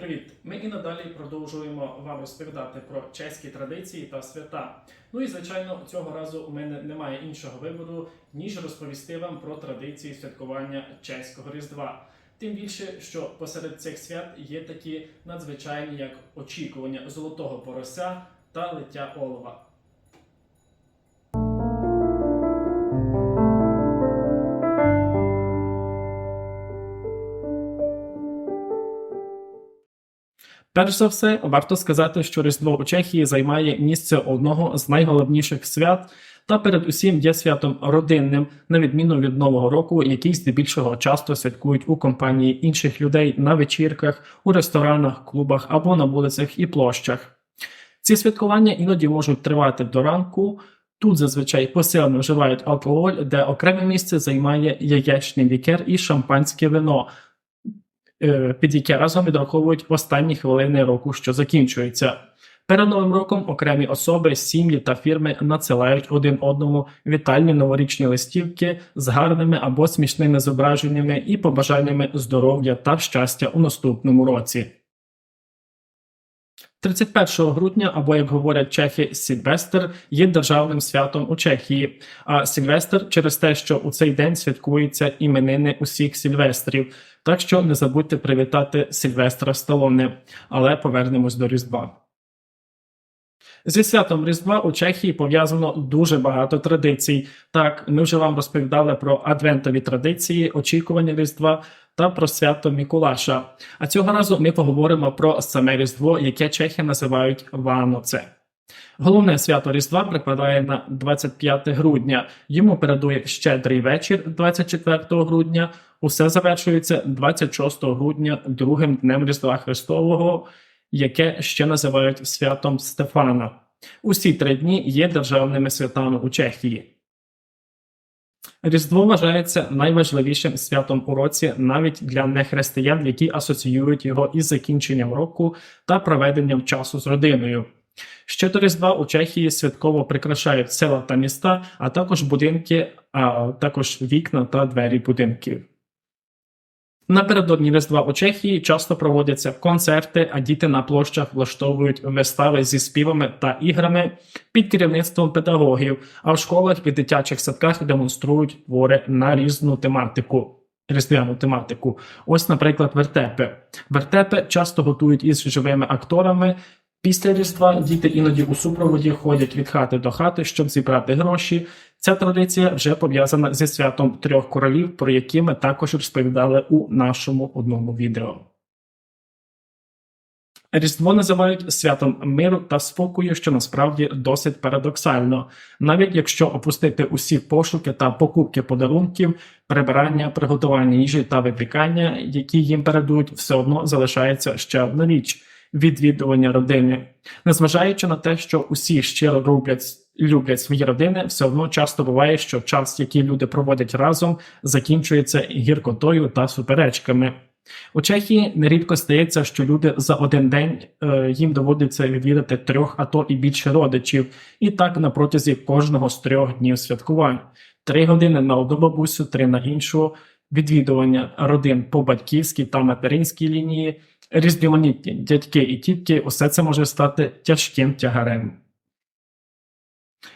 Привіт! Ми і надалі продовжуємо вам розповідати про чеські традиції та свята. Ну і звичайно, цього разу у мене немає іншого вибору, ніж розповісти вам про традиції святкування чеського Різдва. Тим більше, що посеред цих свят є такі надзвичайні, як очікування золотого порося та лиття олова. Перш за все, варто сказати, що Різдво у Чехії займає місце одного з найголовніших свят, та передусім є святом родинним, на відміну від Нового року, який здебільшого часто святкують у компанії інших людей на вечірках, у ресторанах, клубах або на вулицях і площах. Ці святкування іноді можуть тривати до ранку. Тут зазвичай посилено вживають алкоголь, де окреме місце займає яєчний лікер і шампанське вино, під яке разом відраховують останні хвилини року, що закінчується. Перед новим роком окремі особи, сім'ї та фірми надсилають один одному вітальні новорічні листівки з гарними або смішними зображеннями і побажаннями здоров'я та щастя у наступному році. 31 грудня, або як говорять чехи, Сільвестр є державним святом у Чехії. А Сільвестр через те, що у цей день святкуються іменини усіх сільвестрів. Так що не забудьте привітати Сільвестра Сталоне, але повернемось до Різдва. Зі святом Різдва у Чехії пов'язано дуже багато традицій. Так, ми вже вам розповідали про адвентові традиції, очікування Різдва та про свято Мікулаша. А цього разу ми поговоримо про саме Різдво, яке чехи називають Ваноце. Головне свято Різдва припадає на 25 грудня. Йому передує щедрий вечір 24 грудня. Усе завершується 26 грудня, другим днем Різдва Христового, яке ще називають святом Стефана. Усі три дні є державними святами у Чехії. Різдво вважається найважливішим святом у році навіть для нехристиян, які асоціюють його із закінченням року та проведенням часу з родиною. Ще до Різдва у Чехії святково прикрашають села та міста, а також будинки, а також вікна та двері будинків. Напередодні Різдва у Чехії часто проводяться концерти, а діти на площах влаштовують вистави зі співами та іграми під керівництвом педагогів, а в школах і дитячих садках демонструють твори на різну тематику. Різдвяну тематику. Ось, наприклад, вертепи. Вертепи часто готують із живими акторами. Після Різдва діти іноді у супроводі ходять від хати до хати, щоб зібрати гроші. Ця традиція вже пов'язана зі святом трьох королів, про які ми також розповідали у нашому одному відео. Різдво називають святом миру та спокою, що насправді досить парадоксально. Навіть якщо опустити усі пошуки та покупки подарунків, прибирання, приготування їжі та випікання, які їм передують, все одно залишається ще одна річ відвідування родини. Незважаючи на те, що усі щиро роблять. Люблять свої родини, все одно часто буває, що час, який люди проводять разом, закінчується гіркотою та суперечками. У Чехії нерідко стається, що люди за один день е, їм доводиться відвідати трьох, а то і більше родичів, і так на протязі кожного з трьох днів святкувань: три години на одну бабусю, три на іншу, відвідування родин по батьківській та материнській лінії, різноманітні дядьки і тітки, усе це може стати тяжким тягарем.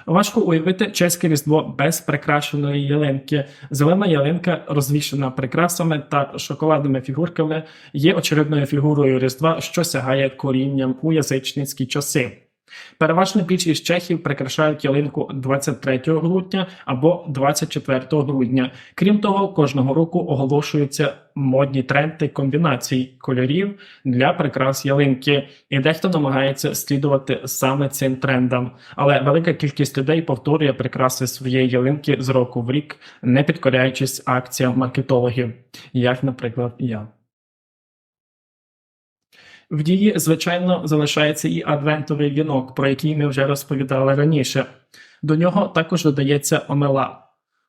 Важко уявити чеське різдво без прикрашеної ялинки. Зелена ялинка, розвішена прикрасами та шоколадними фігурками, є очевидною фігурою різдва, що сягає корінням у язичницькі часи. Переважна більшість чехів прикрашають ялинку 23 грудня або 24 грудня. Крім того, кожного року оголошуються модні тренди комбінацій кольорів для прикрас ялинки, і дехто намагається слідувати саме цим трендам. Але велика кількість людей повторює прикраси своєї ялинки з року в рік, не підкоряючись акціям маркетологів, як, наприклад, я. В дії, звичайно, залишається і адвентовий вінок, про який ми вже розповідали раніше. До нього також додається омела.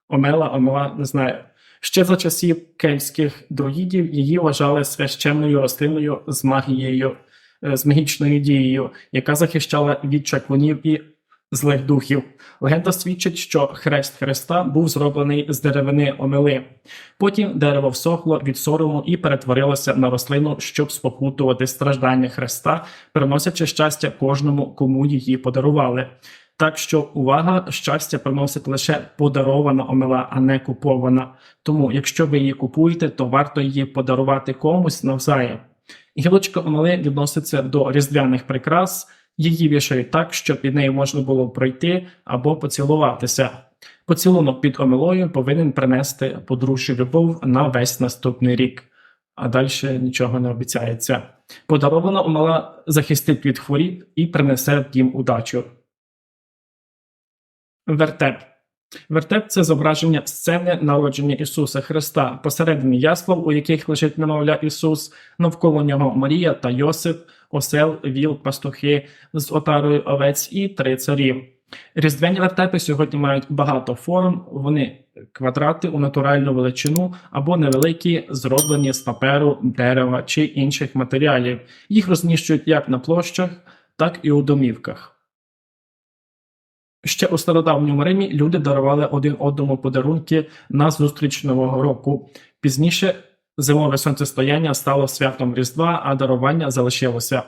Омела, омела, не знаю. Ще за часів кельтських друїдів її вважали священною рослиною з магією, е, з магічною дією, яка захищала від чаклунів і злих духів. Легенда свідчить, що хрест Христа був зроблений з деревини омели. Потім дерево всохло від сорому і перетворилося на рослину, щоб спокутувати страждання Христа, приносячи щастя кожному, кому її подарували. Так що увага, щастя приносить лише подарована омела, а не купована. Тому, якщо ви її купуєте, то варто її подарувати комусь навзаєм. Гілочка омели відноситься до різдвяних прикрас. Її вішають так, щоб під нею можна було пройти або поцілуватися. Поцілунок під омелою повинен принести подружжю любов на весь наступний рік, а далі нічого не обіцяється. Подарована омела захистить від хворіб і принесе дім удачу. Вертеп. Вертеп це зображення сцени народження Ісуса Христа, посередині яслав, у яких лежить немовля Ісус, навколо нього Марія та Йосип, осел, віл, пастухи з отарою овець і три царі. Різдвяні вертепи сьогодні мають багато форм, вони квадрати у натуральну величину або невеликі, зроблені з паперу, дерева чи інших матеріалів. Їх розміщують як на площах, так і у домівках. Ще у стародавньому Римі люди дарували один одному подарунки на зустріч Нового року. Пізніше зимове сонцестояння стало святом Різдва, а дарування залишилося.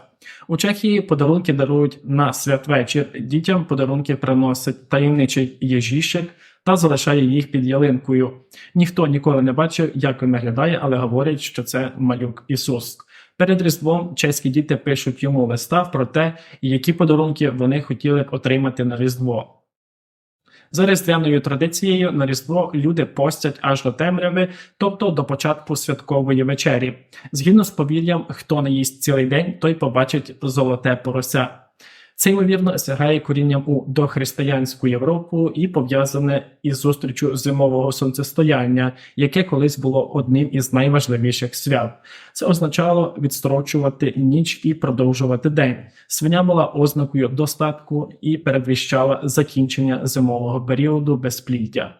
У Чехії подарунки дарують на святвечір. Дітям подарунки приносить таємничий Єжіщик та залишає їх під ялинкою. Ніхто ніколи не бачив, як він виглядає, але говорять, що це малюк Ісус. Перед Різдвом чеські діти пишуть йому листа про те, які подарунки вони хотіли б отримати на Різдво. За різдвяною традицією на Різдво люди постять аж до темряви, тобто до початку святкової вечері. Згідно з повір'ям, хто не їсть цілий день, той побачить золоте порося. Це ймовірно сягає корінням у дохристиянську Європу і пов'язане із зустрічю зимового сонцестояння, яке колись було одним із найважливіших свят. Це означало відстрочувати ніч і продовжувати день. Свиня була ознакою достатку і передвіщала закінчення зимового періоду безпліддя.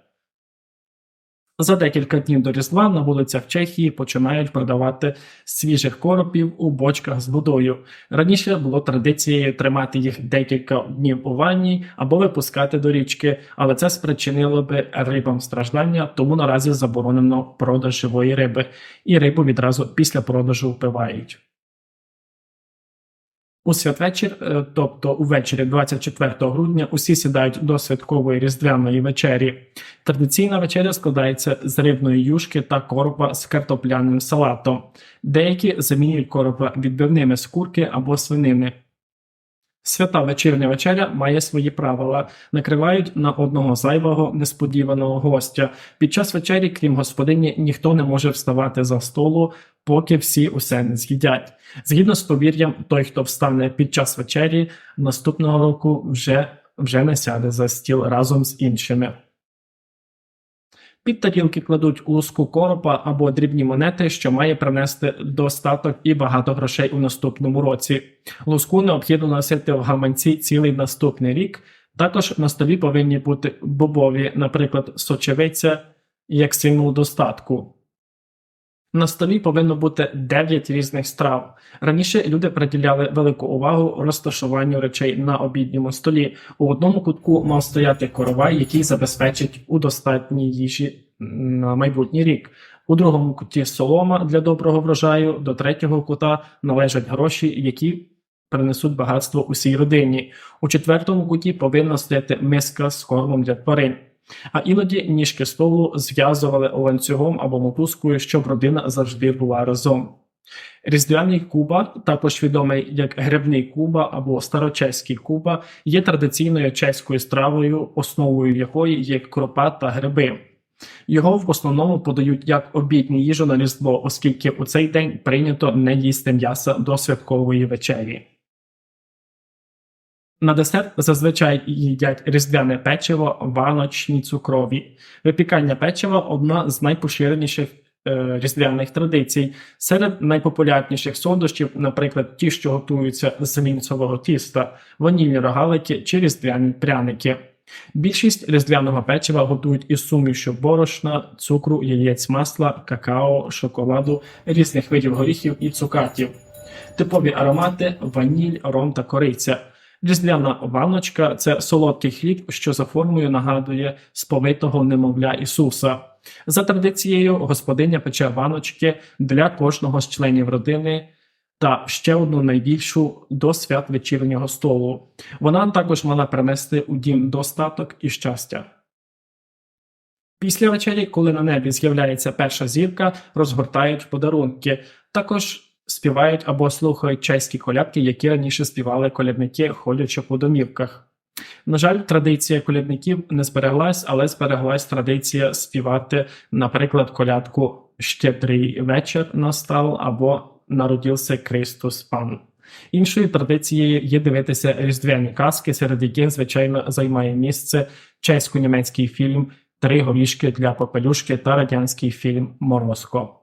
За декілька днів до Різдва на вулицях Чехії починають продавати свіжих коропів у бочках з водою. Раніше було традицією тримати їх декілька днів у ванні або випускати до річки, але це спричинило би рибам страждання, тому наразі заборонено продаж живої риби, і рибу відразу після продажу впивають. У святвечір, е, тобто увечері 24 грудня, усі сідають до святкової різдвяної вечері. Традиційна вечеря складається з рибної юшки та коропа з картопляним салатом. Деякі замінюють коропа відбивними з курки або свинини. Свята вечірня вечеря має свої правила. Накривають на одного зайвого несподіваного гостя. Під час вечері, крім господині, ніхто не може вставати за столу, поки всі усе не з'їдять. Згідно з повір'ям, той, хто встане під час вечері, наступного року вже, вже не сяде за стіл разом з іншими. Під тарілки кладуть луску коропа або дрібні монети, що має принести достаток і багато грошей у наступному році. Луску необхідно носити в гаманці цілий наступний рік. Також на столі повинні бути бобові, наприклад, сочевиця, як символ достатку. На столі повинно бути 9 різних страв. Раніше люди приділяли велику увагу розташуванню речей на обідньому столі. У одному кутку мав стояти коровай, який забезпечить у достатній їжі на майбутній рік. У другому куті солома для доброго врожаю, до третього кута належать гроші, які принесуть багатство усій родині. У четвертому куті повинна стояти миска з кормом для тварин. А іноді ніжки столу зв'язували ланцюгом або мотузкою, щоб родина завжди була разом. Різдвяний куба, також відомий як грибний куба або старочеський куба, є традиційною чеською стравою, основою якої є кропа та гриби. Його в основному подають як обідню їжу на різдво, оскільки у цей день прийнято не їсти м'яса до святкової вечері. На десерт зазвичай їдять різдвяне печиво, ваночні цукрові. Випікання печива одна з найпоширеніших е, різдвяних традицій. Серед найпопулярніших солодощів, наприклад, ті, що готуються з лінцового тіста, ванільні рогалики чи різдвяні пряники. Більшість різдвяного печива готують із сумішю борошна, цукру, яєць масла, какао, шоколаду, різних видів горіхів і цукатів. Типові аромати ваніль, ром та кориця. Різдвяна ваночка це солодкий хліб, що за формою нагадує сповитого немовля Ісуса. За традицією, господиня пече ваночки для кожного з членів родини та ще одну найбільшу до свят вечірнього столу. Вона також мала принести у дім достаток і щастя. Після вечері, коли на небі з'являється перша зірка, розгортають подарунки. Також співають або слухають чеські колядки, які раніше співали колядники, ходячи по домівках. На жаль, традиція колядників не збереглась, але збереглась традиція співати, наприклад, колядку Щедрий вечір настав або Народився Христос Пан. Іншою традицією є дивитися різдвяні казки, серед яких, звичайно, займає місце чесько-німецький фільм Три горішки для попелюшки та радянський фільм Морозко.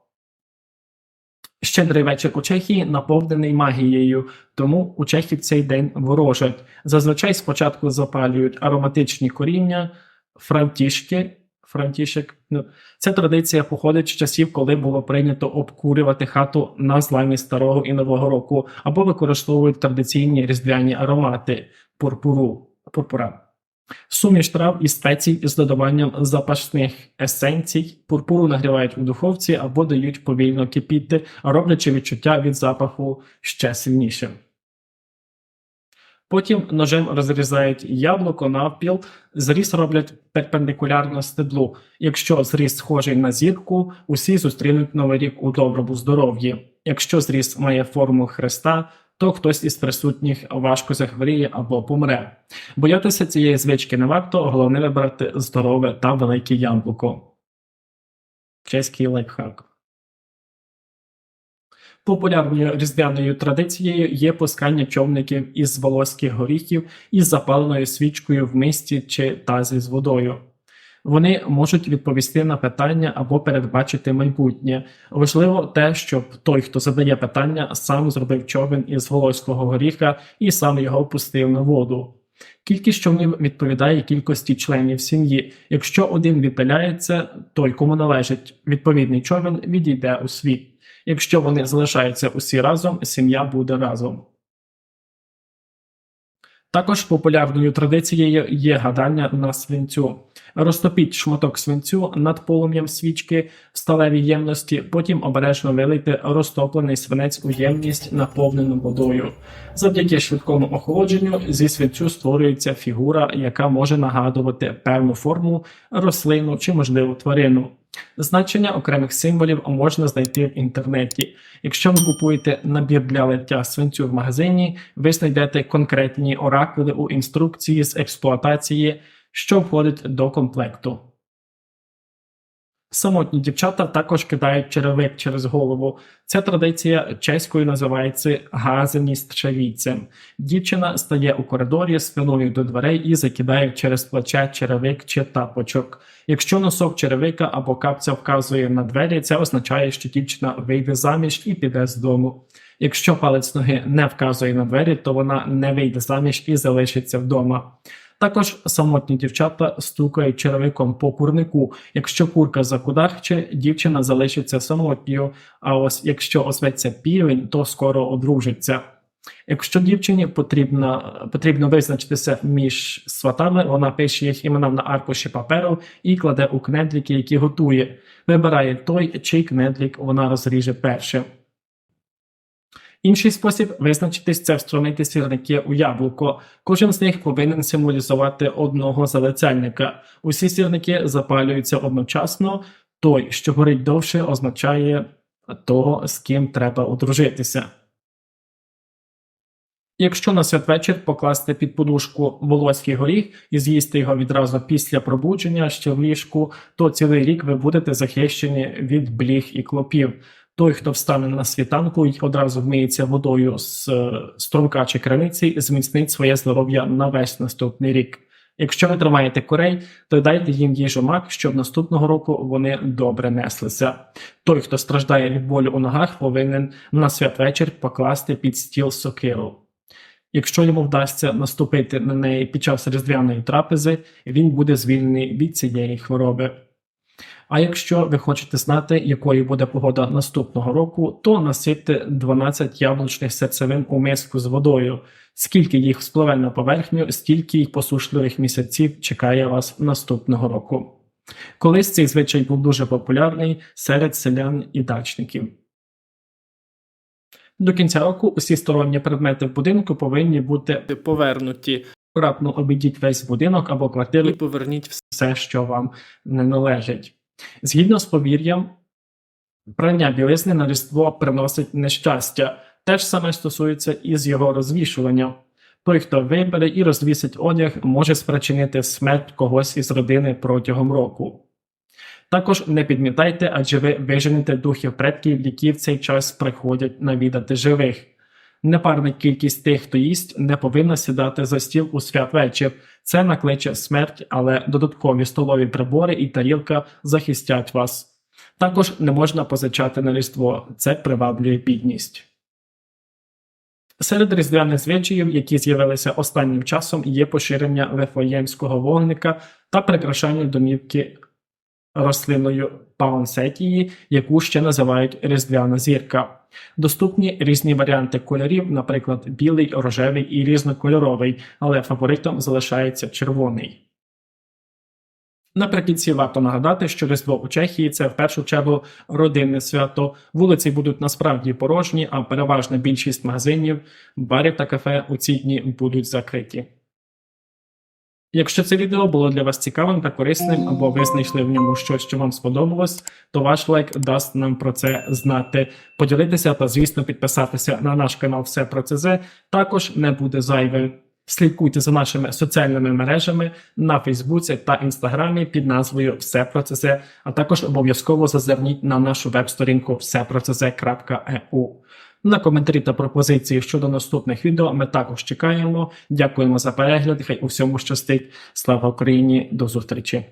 Щедрий вечір у Чехії наповнений магією, тому у Чехів цей день ворожать. Зазвичай спочатку запалюють ароматичні коріння, франтішки. Франтішек. Ну, ця традиція походить з часів, коли було прийнято обкурювати хату на зламі старого і нового року, або використовують традиційні різдвяні аромати пурпуру. Пурпура. Суміш трав і спецій з додаванням запашних есенцій, пурпуру нагрівають у духовці або дають повільно кипіти, роблячи відчуття від запаху ще сильнішим. Потім ножем розрізають яблуко навпіл, зріз роблять перпендикулярно стеблу. Якщо зріз схожий на зірку, усі зустрінуть новий рік у доброму здоров'ї. Якщо зріз має форму хреста, то хтось із присутніх важко захворіє або помре. Боятися цієї звички не варто, головне вибрати здорове та велике яблуко. Чеський лайфхак. Популярною різдвяною традицією є пускання човників із волоських горіхів із запаленою свічкою в мисті чи тазі з водою. Вони можуть відповісти на питання або передбачити майбутнє. Важливо те, щоб той, хто задає питання, сам зробив човен із волоського горіха і сам його пустив на воду. Кількість човнів відповідає кількості членів сім'ї. Якщо один віддаляється, той, кому належить відповідний човен, відійде у світ. Якщо вони залишаються усі разом, сім'я буде разом. Також популярною традицією є гадання на свинцю. Розтопіть шматок свинцю над полум'ям свічки в сталевій ємності, потім обережно вилийте розтоплений свинець у ємність, наповнену водою. Завдяки швидкому охолодженню зі свинцю створюється фігура, яка може нагадувати певну форму, рослину чи, можливо, тварину. Значення окремих символів можна знайти в інтернеті. Якщо ви купуєте набір для лиття свинцю в магазині, ви знайдете конкретні оракули у інструкції з експлуатації, що входить до комплекту. Самотні дівчата також кидають черевик через голову. Ця традиція чеською називається газені стрчавіцем. Дівчина стає у коридорі спиною до дверей і закидає через плече черевик чи тапочок. Якщо носок черевика або капця вказує на двері, це означає, що дівчина вийде заміж і піде з дому. Якщо палець ноги не вказує на двері, то вона не вийде заміж і залишиться вдома. Також самотні дівчата стукають черевиком по курнику. Якщо курка закудахче, дівчина залишиться самотньою. А ось якщо озветься півень, то скоро одружиться. Якщо дівчині потрібно потрібно визначитися між сватами, вона пише їх імена на аркуші паперу і кладе у кнедліки, які готує. Вибирає той, чий кнедлік вона розріже першим. Інший спосіб визначитись це встромити сірники у яблуко. Кожен з них повинен символізувати одного залицяльника. Усі сірники запалюються одночасно. Той, що горить довше, означає того, з ким треба одружитися. Якщо на святвечір покласти під подушку волоський горіх і з'їсти його відразу після пробудження ще в ліжку, то цілий рік ви будете захищені від бліг і клопів. Той, хто встане на світанку і одразу вмиється водою з струмка чи криниці, зміцнить своє здоров'я на весь наступний рік. Якщо ви тримаєте курей, то дайте їм їжу мак, щоб наступного року вони добре неслися. Той, хто страждає від болю у ногах, повинен на святвечір покласти під стіл сокиру. Якщо йому вдасться наступити на неї під час різдвяної трапези, він буде звільнений від цієї хвороби. А якщо ви хочете знати, якою буде погода наступного року, то насипте 12 яблучних серцевин у миску з водою. Скільки їх спливе на поверхню, стільки й посушливих місяців чекає вас наступного року. Колись цей звичай був дуже популярний серед селян і дачників. До кінця року усі сторонні предмети в будинку повинні бути повернуті. Акуратно обійдіть весь будинок або квартиру і поверніть все, що вам не належить. Згідно з повір'ям, прання білизни на різдво приносить нещастя. Те ж саме стосується і з його розвішуванням. Той, хто вибере і розвісить одяг, може спричинити смерть когось із родини протягом року. Також не підмітайте, адже ви виженете духів предків, які в цей час приходять навідати живих. Непарна кількість тих, хто їсть, не повинна сідати за стіл у святвечір. Це накличе смерть, але додаткові столові прибори і тарілка захистять вас. Також не можна позичати на різдво, це приваблює бідність. Серед різдвяних звичаїв, які з'явилися останнім часом, є поширення вифлеємського вогника та прикрашання домівки рослиною паунсетії, яку ще називають різдвяна зірка. Доступні різні варіанти кольорів, наприклад, білий, рожевий і різнокольоровий, але фаворитом залишається червоний. Наприкінці варто нагадати, що Різдво у Чехії це в першу чергу родинне свято. Вулиці будуть насправді порожні, а переважна більшість магазинів, барів та кафе у ці дні будуть закриті. Якщо це відео було для вас цікавим та корисним, або ви знайшли в ньому щось, що вам сподобалось, то ваш лайк дасть нам про це знати. Поділитися та, звісно, підписатися на наш канал Все про ЦЗ також не буде зайвим. Слідкуйте за нашими соціальними мережами на Фейсбуці та Інстаграмі під назвою Все про ЦЗ, а також обов'язково зазирніть на нашу веб-сторінку всепроцз.eu. На коментарі та пропозиції щодо наступних відео ми також чекаємо. Дякуємо за перегляд. Хай у всьому щастить. Слава Україні! До зустрічі!